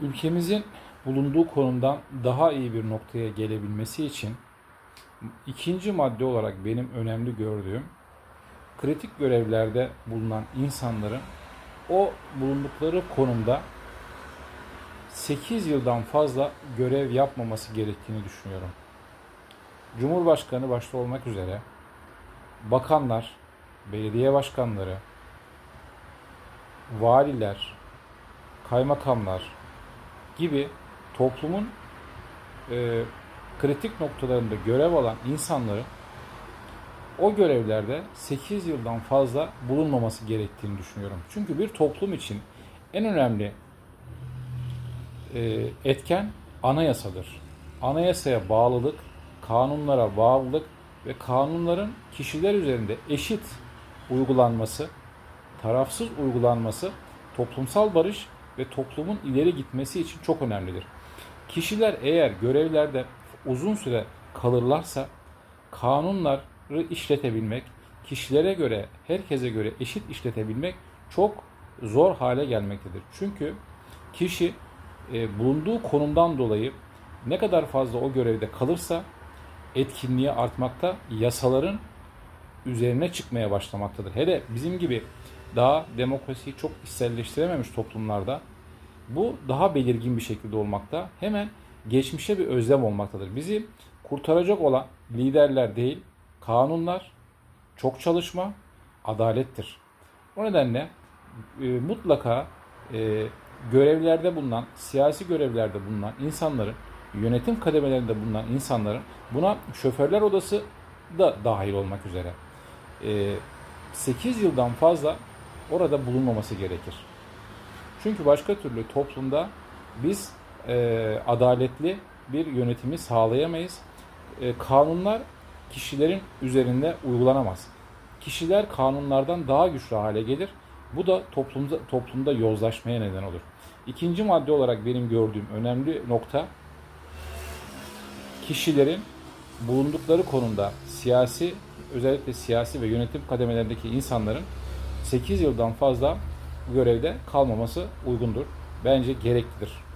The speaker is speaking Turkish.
ülkemizin bulunduğu konumdan daha iyi bir noktaya gelebilmesi için ikinci madde olarak benim önemli gördüğüm kritik görevlerde bulunan insanların o bulundukları konumda 8 yıldan fazla görev yapmaması gerektiğini düşünüyorum. Cumhurbaşkanı başta olmak üzere bakanlar, belediye başkanları, valiler, kaymakamlar gibi toplumun e, kritik noktalarında görev alan insanların o görevlerde 8 yıldan fazla bulunmaması gerektiğini düşünüyorum. Çünkü bir toplum için en önemli e, etken anayasadır. Anayasaya bağlılık, kanunlara bağlılık ve kanunların kişiler üzerinde eşit uygulanması, tarafsız uygulanması toplumsal barış ve toplumun ileri gitmesi için çok önemlidir. Kişiler eğer görevlerde uzun süre kalırlarsa kanunları işletebilmek, kişilere göre, herkese göre eşit işletebilmek çok zor hale gelmektedir. Çünkü kişi e, bulunduğu konumdan dolayı ne kadar fazla o görevde kalırsa etkinliği artmakta, yasaların üzerine çıkmaya başlamaktadır. Hele bizim gibi daha demokrasiyi çok içselleştirememiş toplumlarda bu daha belirgin bir şekilde olmakta. Hemen geçmişe bir özlem olmaktadır. Bizi kurtaracak olan liderler değil, kanunlar, çok çalışma, adalettir. O nedenle e, mutlaka e, görevlerde bulunan, siyasi görevlerde bulunan insanların, yönetim kademelerinde bulunan insanların buna şoförler odası da dahil olmak üzere e, 8 yıldan fazla orada bulunmaması gerekir. Çünkü başka türlü toplumda biz e, adaletli bir yönetimi sağlayamayız. E, kanunlar kişilerin üzerinde uygulanamaz. Kişiler kanunlardan daha güçlü hale gelir. Bu da toplumda, toplumda yozlaşmaya neden olur. İkinci madde olarak benim gördüğüm önemli nokta kişilerin bulundukları konumda siyasi özellikle siyasi ve yönetim kademelerindeki insanların 8 yıldan fazla görevde kalmaması uygundur. Bence gereklidir.